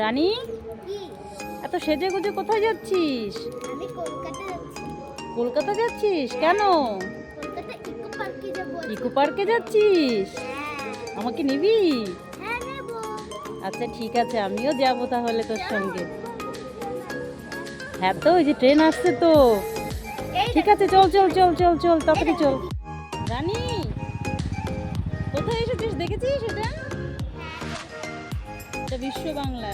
রানী? এত সেজে গুজে কোথায় যাচ্ছিস? আমি কলকাতা যাচ্ছি। কলকাতা যাচ্ছিস? কেন? কলকাতা ইকো পার্কে যাব ইকো পার্কে যাচ্ছিস? হ্যাঁ। আমাকে নিবি? হ্যাঁ নেব। আচ্ছা ঠিক আছে আমিও যাব তাহলে তোর সঙ্গে। হ্যাঁ তো ওই যে ট্রেন আসছে তো। ঠিক আছে চল চল চল চল চল তাড়াতাড়ি চল। রানী কোথায় এসেছিস? দেখেছিস এটা? এটা বিশ্ব বাংলা।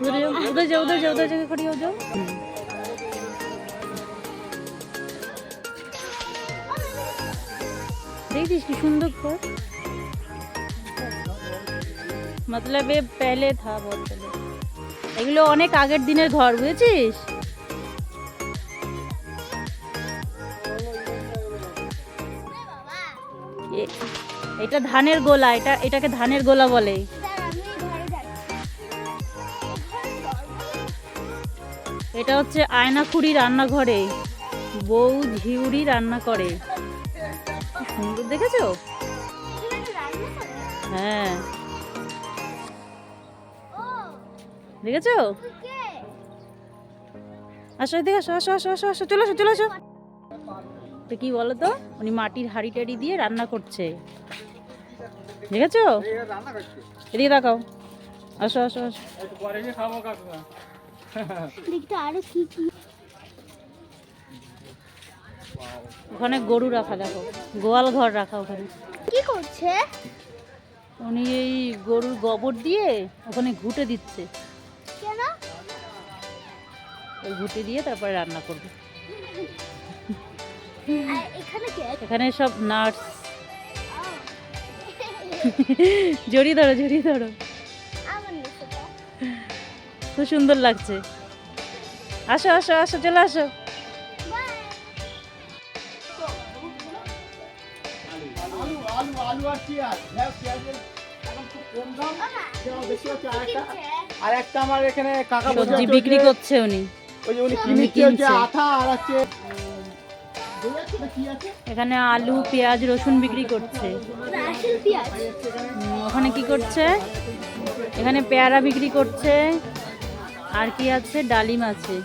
उधर जाओ उधर जाओ उधर जाओ उधर जाके खड़ी हो जाओ देखिस की सुंदर घर मतलब ये पहले था बहुत पहले এগুলো অনেক আগের দিনের ঘর বুঝেছিস বাবা এ- এটা ধানের গোলা এটা এটাকে ধানের গোলা বলে দাঁড়া আমি ঘরে যাচ্ছি এই ঘরে দরজা এটা হচ্ছে আয়নাখুড়ি রান্নাঘরে বউ ঝিউরি রান্না করে কি সুন্দর দেখেছ? হ্যাঁ। ও দেখেছ? আসো এদিকে আসো আসো আসো আসো আসো চলে আসো চলে আসো। তো কি বলো তো উনি মাটির হাঁড়ি টাড়ি দিয়ে রান্না করছে। দেখেছ? এদিকে তাকাও। আসো আসো আসো। দেখতে আরও কি কি ওখানে গরু রাখা দেখো। গোয়াল ঘর রাখা ওখানে। কি করছে? উনি এই গরুর গোবর দিয়ে ওখানে ঘুটে দিচ্ছে। কেন? ওই ঘুটে দিয়ে তারপরে রান্না করবে। এখানে সব নার্স। জড়িয়ে ধরো জড়িয়ে ধরো। খুব সুন্দর লাগছে। আসো আসো আসো চলে আসো। আলু আলু আর। পেঁয়াজ হ্যাঁ পেঁয়াজের এখন খুব কম দাম। বেশি হচ্ছে। আর একটা আর একটা আমার এখানে কাকা সবজি বিক্রি করছে উনি। ওই যে উনি হচ্ছে কিনছে। আঠা আর আছে এখানে আলু পেঁয়াজ রসুন বিক্রি করছে। ওখানে কি করছে? এখানে পেয়ারা বিক্রি করছে। আর কি আছে? ডালিম আছে।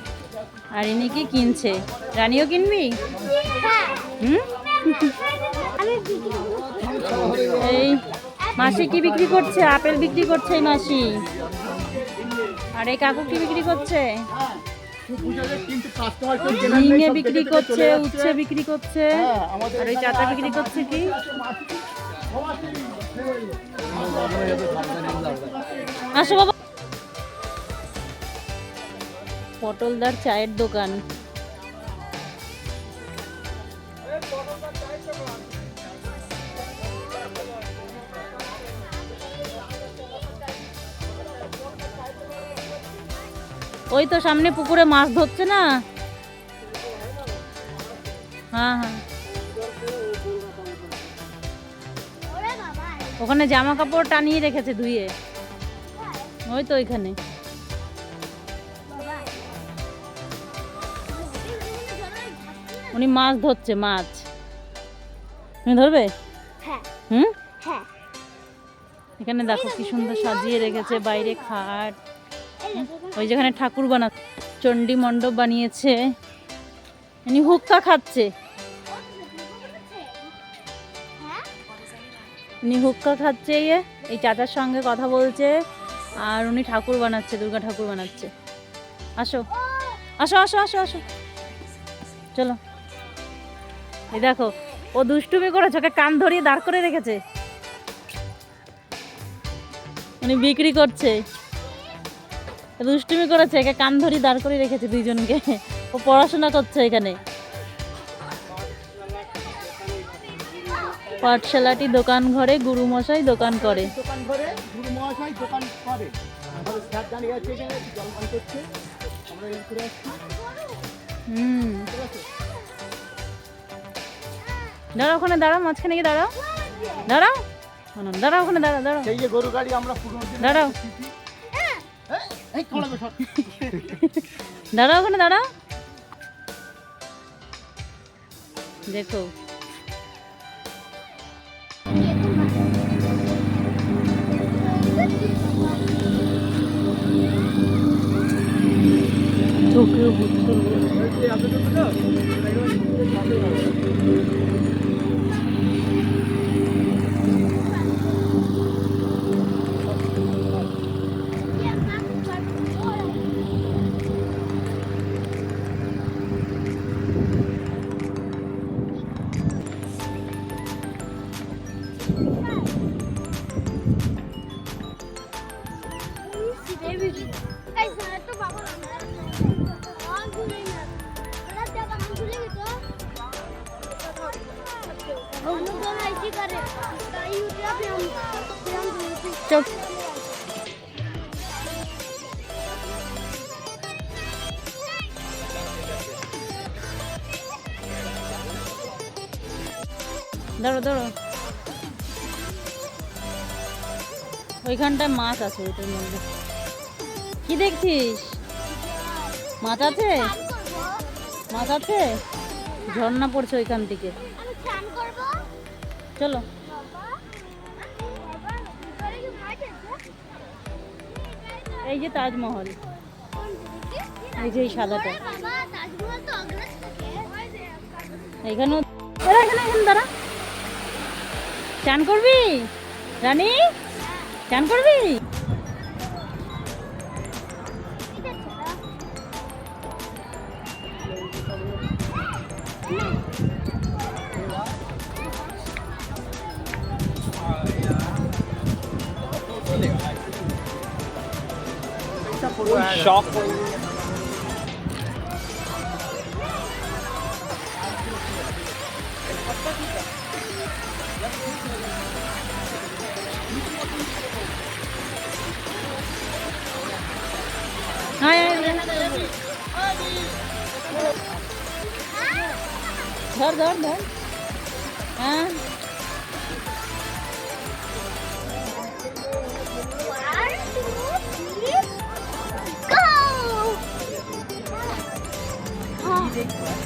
আর ইনি কি কিনছে? রানিও কিনবি? হ্যাঁ। হুম। এই মাসি কি বিক্রি করছে? আপেল বিক্রি করছে এই মাসি। আর এই কাকু কি বিক্রি করছে? ঝিঙে বিক্রি করছে, উচ্ছে বিক্রি করছে। আর ওই চাচা বিক্রি করছে কি? আসো বাবা। পটলদার চায়ের দোকান। ওই তো সামনে পুকুরে মাছ ধরছে না? হ্যাঁ হ্যাঁ। ওখানে জামা কাপড় টানিয়ে রেখেছে ধুয়ে। ওই তো ওইখানে। উনি মাছ ধরছে মাছ। তুমি ধরবে? হ্যাঁ। হুম? হ্যাঁ। এখানে দেখো কি সুন্দর সাজিয়ে রেখেছে বাইরে খাট। ওই যেখানে ঠাকুর বানা চণ্ডী মণ্ডপ বানিয়েছে। উনি হুক্কা খাচ্ছে। উনি হুক্কা খাচ্ছে ইয়ে এই চাচার সঙ্গে কথা বলছে, আর উনি ঠাকুর বানাচ্ছে, দুর্গা ঠাকুর বানাচ্ছে। আসো আসো আসো আসো আসো। চলো। এই দেখো, ও দুষ্টুমি করেছে, ওকে কান ধরিয়ে দাঁড় করে রেখেছে। উনি বিক্রি করছে। দুষ্টুমি করেছে একে কান ধরিয়ে দাঁড় করে রেখেছে দুইজনকে। ও পড়াশোনা করছে এখানে। পাঠশালাটি দোকান ঘরে গুরুমশাই দোকান করে। দোকান করে। গুরু মহাশয় দোকান করে হুম। দাঁড়াও ওখানে দাঁড়াও মাঝখানে গিয়ে দাঁড়াও। দাঁড়াও। দাঁড়াও ওখানে দাঁড়াও দাঁড়াও। সেই যে গরু গাড়ি আমরা দাঁড়াও। দাঁড়াও ওখানে দাঁড়াও। দেখো চোখ দাঁড়ো দাঁড়ো ওইখানটায় মাছ আছে ওইটার মধ্যে। কি দেখছিস? মাছ আছে? মাছ আছে? ঝর্ণা পড়ছে ওইখান থেকে। চলো। এই যে তাজমহল। এই যে এই সাদাটা এখানেও এখানে এখানে দাঁড়া। চান করবি? রানী? চান করবি? শখ হ্যাঁ ধর ধর ধর হ্যাঁ One, click